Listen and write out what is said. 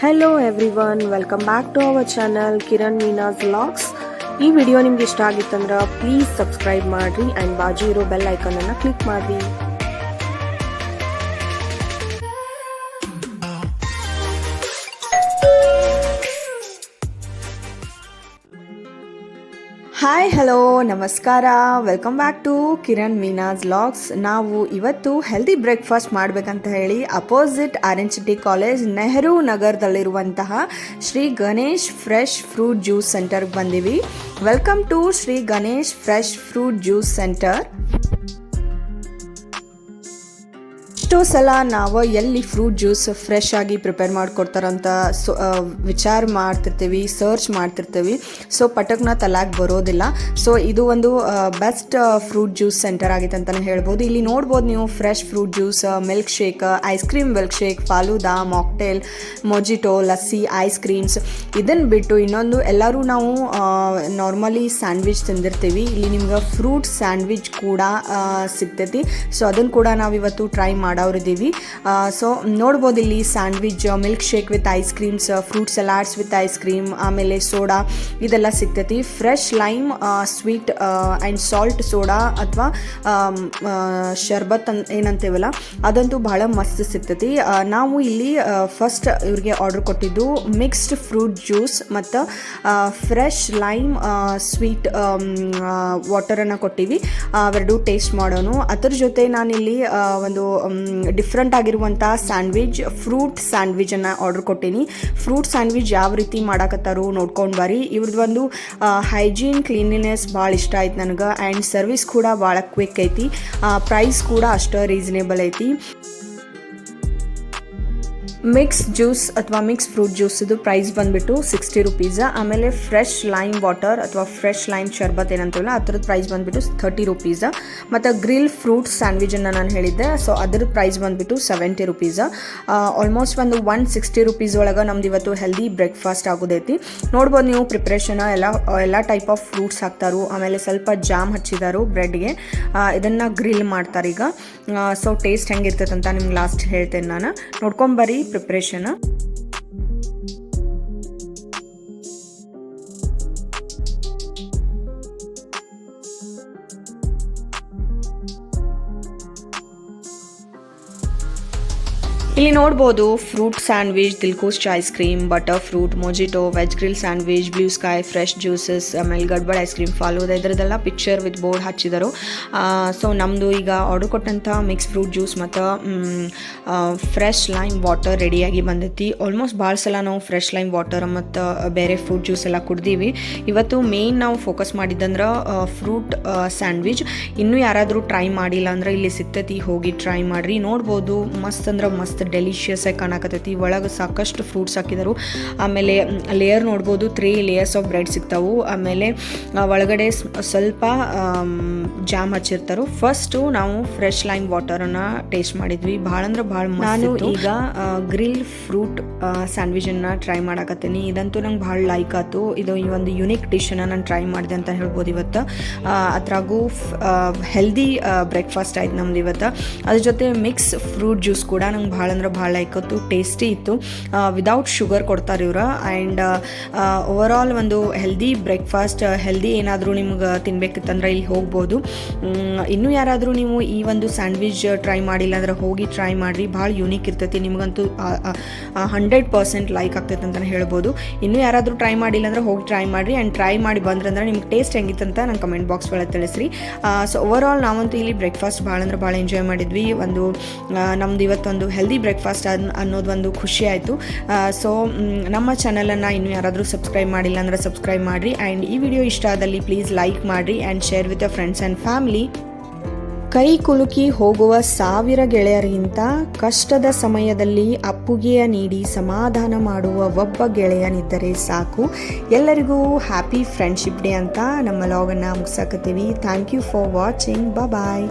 Hello everyone welcome back to our channel Kiran Meena's vlogs ಈ video ನಿಮ್ಗೆ ಇಷ್ಟ ಆಗಿತ್ತಂದ್ರೆ ಪ್ಲೀಸ್ ಸಬ್ಸ್ಕ್ರೈಬ್ ಮಾಡಿರಿ ಆ್ಯಂಡ್ ಬಾಜು ಇರೋ ಬೆಲ್ ಐಕನನ್ನು ಕ್ಲಿಕ್ ಮಾಡಿರಿ. ಹಾಯ್ ಹಲೋ ನಮಸ್ಕಾರ. Welcome back to Kiran Meena's vlogs ನಾವು ಇವತ್ತು ಹೆಲ್ದಿ ಬ್ರೇಕ್ಫಾಸ್ಟ್ ಮಾಡಬೇಕಂತ ಹೇಳಿ opposite R N city college Nehru ನಗರದಲ್ಲಿರುವಂತಹ Shri Ganesh fresh fruit juice ಸೆಂಟರ್ಗೆ ಬಂದೀವಿ. Welcome to Shri Ganesh fresh fruit juice centre ಎಷ್ಟೋ ಸಲ ನಾವು ಎಲ್ಲಿ ಫ್ರೂಟ್ ಜ್ಯೂಸ್ ಫ್ರೆಶ್ ಆಗಿ ಪ್ರಿಪೇರ್ ಮಾಡಿಕೊಡ್ತಾರಂತ ಸೊ ವಿಚಾರ ಮಾಡ್ತಿರ್ತೀವಿ ಸರ್ಚ್ ಮಾಡ್ತಿರ್ತೀವಿ. ಸೊ ಪಟಕ್ನ ತಲಾಗ್ ಬರೋದಿಲ್ಲ. ಸೊ ಇದು ಒಂದು ಬೆಸ್ಟ್ ಫ್ರೂಟ್ ಜ್ಯೂಸ್ ಸೆಂಟರ್ ಆಗಿತ್ತು ಅಂತಲೇ ಹೇಳ್ಬೋದು. ಇಲ್ಲಿ ನೋಡ್ಬೋದು ನೀವು fresh fruit juice milk shake ice cream milk shake falooda mocktail mojito lassi ice creams ಇದನ್ನು ಬಿಟ್ಟು ಇನ್ನೊಂದು ಎಲ್ಲರೂ ನಾವು ನಾರ್ಮಲಿ ಸ್ಯಾಂಡ್ವಿಚ್ ತಿಂದಿರ್ತೀವಿ. ಇಲ್ಲಿ ನಿಮ್ಗೆ ಫ್ರೂಟ್ ಸ್ಯಾಂಡ್ವಿಚ್ ಕೂಡ ಸಿಗ್ತೈತಿ. ಸೊ ಅದನ್ನು ಕೂಡ ನಾವು ಇವತ್ತು ಟ್ರೈ ಮಾಡೋರಿದ್ದೀವಿ ಸೊ ನೋಡ್ಬೋದು ಇಲ್ಲಿ sandwich milk shake with ice creams fruit salads with ice cream ಆಮೇಲೆ ಸೋಡಾ ಇದೆಲ್ಲ ಸಿಗ್ತೈತಿ. Fresh lime sweet and salt soda ಅಥವಾ ಶರ್ಬತ್ ಅನ್, ಏನಂತೇವಲ್ಲ, ಅದಂತೂ ಬಹಳ ಮಸ್ತ್ ಸಿಗ್ತೈತಿ. ನಾವು ಇಲ್ಲಿ ಫಸ್ಟ್ ಇವ್ರಿಗೆ ಆರ್ಡರ್ ಕೊಟ್ಟಿದ್ದು ಮಿಕ್ಸ್ಡ್ ಫ್ರೂಟ್ ಜ್ಯೂಸ್ ಮತ್ತು ಫ್ರೆಶ್ ಲೈಮ್ ಸ್ವೀಟ್ ವಾಟರನ್ನು ಕೊಟ್ಟಿವಿ. ಅವೆರಡು ಟೇಸ್ಟ್ ಮಾಡೋನು. ಅದ್ರ ಜೊತೆ ನಾನಿಲ್ಲಿ ಒಂದು ಡಿಫ್ರೆಂಟ್ ಆಗಿರುವಂಥ ಸ್ಯಾಂಡ್ವಿಚ್ ಫ್ರೂಟ್ ಸ್ಯಾಂಡ್ವಿಚನ್ನು ಆರ್ಡರ್ ಕೊಟ್ಟೀನಿ. ಫ್ರೂಟ್ ಸ್ಯಾಂಡ್ವಿಚ್ ಯಾವ ರೀತಿ ಮಾಡಾಕತ್ತಾರು ನೋಡ್ಕೊಂಡು ಬರ್ರಿ ಇವ್ರದ್ದು ಒಂದು ಹೈಜೀನ್ ಕ್ಲೀನಿನೆಸ್ ಭಾಳ ಇಷ್ಟ ಆಯ್ತು ನನಗೆ. ಆ್ಯಂಡ್ ಸರ್ವಿಸ್ ಕೂಡ ಭಾಳ ಕ್ವಿಕ್ ಐತಿ. ಪ್ರೈಸ್ ಕೂಡ ಅಷ್ಟು ರೀಸನೇಬಲ್ ಐತಿ. ಮಿಕ್ಸ್ ಜ್ಯೂಸ್ ಅಥವಾ ಮಿಕ್ಸ್ ಫ್ರೂಟ್ ಜ್ಯೂಸದು ಪ್ರೈಸ್ ಬಂದುಬಿಟ್ಟು ಸಿಕ್ಸ್ಟಿ ರುಪೀಸ ಆಮೇಲೆ ಫ್ರೆಶ್ ಲೈಮ್ ವಾಟರ್ ಅಥವಾ ಫ್ರೆಶ್ ಲೈಮ್ ಶರ್ಬತ್ ಏನಂತೀವಲ್ಲ ಥರದ್ದು ಪ್ರೈಸ್ ಬಂದುಬಿಟ್ಟು ಥರ್ಟಿ ರುಪೀಸ ಮತ್ತು ಗ್ರಿಲ್ ಫ್ರೂಟ್ ಸ್ಯಾಂಡ್ವಿಚನ್ನು ನಾನು ಹೇಳಿದ್ದೆ ಸೊ ಅದ್ರ ಪ್ರೈಸ್ ಬಂದುಬಿಟ್ಟು ಸೆವೆಂಟಿ ರುಪೀಸ ಆಲ್ಮೋಸ್ಟ್ ಒಂದು ಒನ್ ಸಿಕ್ಸ್ಟಿ ರುಪೀಸ್ ಒಳಗೆ ನಮ್ದು ಇವತ್ತು ಹೆಲ್ದಿ ಬ್ರೇಕ್ಫಾಸ್ಟ್ ಆಗೋದೈತಿ. ನೋಡ್ಬೋದು ನೀವು ಪ್ರಿಪ್ರೇಷನ್ ಎಲ್ಲ ಎಲ್ಲ ಟೈಪ್ ಆಫ್ ಫ್ರೂಟ್ಸ್ ಹಾಕ್ತಾರು, ಆಮೇಲೆ ಸ್ವಲ್ಪ ಜಾಮ್ ಹಚ್ಚಿದಾರು ಬ್ರೆಡ್ಗೆ ಇದನ್ನು ಗ್ರಿಲ್ ಮಾಡ್ತಾರೆ ಈಗ ಸೊ ಟೇಸ್ಟ್ ಹೆಂಗಿರ್ತೈತೆ ಅಂತ ನಿಮ್ಗೆ ಲಾಸ್ಟ್ ಹೇಳ್ತೇನೆ ನಾನು. ನೋಡ್ಕೊಂಬರ್ರಿ ಪ್ರಿಪ್ರೇಷನ್ ಇಲ್ಲಿ ನೋಡ್ಬೋದು fruit sandwich ದಿಲ್ಕೋಸ್ಟ್ ice cream butter fruit mojito veg grill sandwich blue sky fresh juices ಆಮೇಲೆ ಗಡ್ಬಡ್ ಐಸ್ ಕ್ರೀಮ್ ಫಾಲೋ ಇದರದೆಲ್ಲ ಪಿಕ್ಚರ್ ವಿತ್ ಬೋರ್ಡ್ ಹಚ್ಚಿದರು. ಸೊ ನಮ್ಮದು ಈಗ ಆರ್ಡರ್ ಕೊಟ್ಟಂಥ ಮಿಕ್ಸ್ ಫ್ರೂಟ್ ಜ್ಯೂಸ್ ಮತ್ತು ಫ್ರೆಶ್ ಲೈಮ್ ವಾಟರ್ ರೆಡಿಯಾಗಿ ಬಂದೈತಿ. ಆಲ್ಮೋಸ್ಟ್ ಭಾಳ ಸಲ ನಾವು ಫ್ರೆಶ್ ಲೈಮ್ ವಾಟರ್ ಮತ್ತು ಬೇರೆ ಫ್ರೂಟ್ ಜ್ಯೂಸ್ ಎಲ್ಲ ಕುಡ್ದೀವಿ. ಇವತ್ತು ಮೇನ್ ನಾವು ಫೋಕಸ್ ಮಾಡಿದ್ದಂದ್ರೆ ಫ್ರೂಟ್ ಸ್ಯಾಂಡ್ವಿಚ್ ಇನ್ನೂ ಯಾರಾದರೂ ಟ್ರೈ ಮಾಡಿಲ್ಲ ಅಂದ್ರೆ ಇಲ್ಲಿ ಸಿಗ್ತೈತಿ, ಹೋಗಿ ಟ್ರೈ ಮಾಡಿರಿ. ನೋಡ್ಬೋದು, ಮಸ್ತ್ ಅಂದ್ರೆ ಮಸ್ತ್ ಡೆಲಿಷಿಯಸ್ ಆಗಿ ಕಾಣಕತ್ತೈತಿ. ಒಳಗೆ ಸಾಕಷ್ಟು ಫ್ರೂಟ್ಸ್ ಹಾಕಿದರು. ಆಮೇಲೆ ಲೇಯರ್ ನೋಡ್ಬೋದು ತ್ರೀ ಲೇಯರ್ಸ್ ಆಫ್ ಬ್ರೆಡ್ ಸಿಗ್ತಾವು. ಆಮೇಲೆ ಒಳಗಡೆ ಸ್ವಲ್ಪ ಜಾಮ್ ಹಚ್ಚಿರ್ತಾರೆ. ಫಸ್ಟು ನಾವು ಫ್ರೆಶ್ ಲೈಮ್ ವಾಟರನ್ನು ಟೇಸ್ಟ್ ಮಾಡಿದ್ವಿ. ಭಾಳ ಅಂದ್ರೆ ಭಾಳ ನಾನು ಈಗ ಗ್ರಿಲ್ ಫ್ರೂಟ್ ಸ್ಯಾಂಡ್ವಿಚನ್ನು ಟ್ರೈ ಮಾಡಾಕತ್ತೀನಿ. ಇದಂತೂ ನಂಗೆ ಭಾಳ ಲೈಕ್ ಆಯ್ತು ಇದು ಈ ಒಂದು ಯುನಿಕ್ ಡಿಶನ್ನು ನಾನು ಟ್ರೈ ಮಾಡಿದೆ ಅಂತ ಹೇಳ್ಬೋದು ಇವತ್ತು. ಅದ್ರಾಗೂ ಹೆಲ್ದಿ ಬ್ರೇಕ್ಫಾಸ್ಟ್ ಆಯ್ತು ನಮ್ದು ಇವತ್ತು. ಅದ್ರ ಜೊತೆ ಮಿಕ್ಸ್ ಫ್ರೂಟ್ ಜ್ಯೂಸ್ ಕೂಡ ನಂಗೆ ಭಾಳ ಅಂದ್ರೆ ಭಾಳ ಲೈಕ್ ಆಯ್ತು ಟೇಸ್ಟಿ ಇತ್ತು. ವಿದೌಟ್ ಶುಗರ್ ಕೊಡ್ತಾರೆ ಇವರು. ಆ್ಯಂಡ್ ಓವರ್ ಆಲ್ ಒಂದು ಹೆಲ್ದಿ ಬ್ರೇಕ್ಫಾಸ್ಟ್ ಹೆಲ್ದಿ ಏನಾದರೂ ನಿಮ್ಗೆ ತಿನ್ಬೇಕಿತ್ತಂದ್ರೆ ಇಲ್ಲಿ ಹೋಗ್ಬೋದು. ಇನ್ನೂ ಯಾರಾದರೂ ನೀವು ಈ ಒಂದು ಸ್ಯಾಂಡ್ವಿಚ್ ಟ್ರೈ ಮಾಡಿಲ್ಲ ಅಂದ್ರೆ ಹೋಗಿ ಟ್ರೈ ಮಾಡಿರಿ. ಭಾಳ ಯೂನಿಕ್ ಇರ್ತೈತಿ. ನಿಮಗಂತೂ ಹಂಡ್ರೆಡ್ ಪರ್ಸೆಂಟ್ ಲೈಕ್ ಆಗ್ತೈತೆ ಅಂತಲೇ ಹೇಳ್ಬೋದು. ಇನ್ನೂ ಯಾರಾದರೂ ಟ್ರೈ ಮಾಡಿಲ್ಲ ಅಂದ್ರೆ ಹೋಗಿ ಟ್ರೈ ಮಾಡಿರಿ. ಆ್ಯಂಡ್ ಟ್ರೈ ಮಾಡಿ ಬಂದ್ರಂದ್ರೆ ನಿಮ್ಗೆ ಟೇಸ್ಟ್ ಹೆಂಗಿತ್ತಂತ ನಂಗೆ ಕಮೆಂಟ್ ಬಾಕ್ಸ್ ಒಳಗೆ ತಿಳಿಸ್ರಿ. ಸೊ ಓವರ್ ಆಲ್ ನಾವಂತೂ ಇಲ್ಲಿ ಬ್ರೇಕ್ಫಾಸ್ಟ್ ಭಾಳ ಅಂದ್ರೆ ಭಾಳ ಎಂಜಾಯ್ ಮಾಡಿದ್ವಿ. ಒಂದು ನಮ್ದು ಇವತ್ತೊಂದು ಹೆಲ್ದಿ ಬ್ರೇಕ್ಫಾಸ್ಟ್ ಅನ್, ಅನ್ನೋದು ಒಂದು ಖುಷಿ ಆಯಿತು. ಸೊ ನಮ್ಮ ಚಾನಲನ್ನು ಇನ್ನೂ ಯಾರಾದರೂ ಸಬ್ಸ್ಕ್ರೈಬ್ ಮಾಡಿಲ್ಲ ಅಂದರೆ ಸಬ್ಸ್ಕ್ರೈಬ್ ಮಾಡಿರಿ. ಆ್ಯಂಡ್ ಈ ವಿಡಿಯೋ ಇಷ್ಟ ಆದಲ್ಲಿ ಪ್ಲೀಸ್ ಲೈಕ್ ಮಾಡಿರಿ and share with your friends and family ಕೈ ಕುಲುಕಿ ಹೋಗುವ ಸಾವಿರ ಗೆಳೆಯರಿಗಿಂತ ಕಷ್ಟದ ಸಮಯದಲ್ಲಿ ಅಪ್ಪುಗೆಯ ನೀಡಿ ಸಮಾಧಾನ ಮಾಡುವ ಒಬ್ಬ ಗೆಳೆಯನಿದ್ದರೆ ಸಾಕು. ಎಲ್ಲರಿಗೂ ಹ್ಯಾಪಿ ಫ್ರೆಂಡ್ಶಿಪ್ ಡೇ ಅಂತ ನಮ್ಮ ಲಾಗನ್ನು ಮುಗಿಸಾಕತ್ತೀವಿ. Thank you for watching bye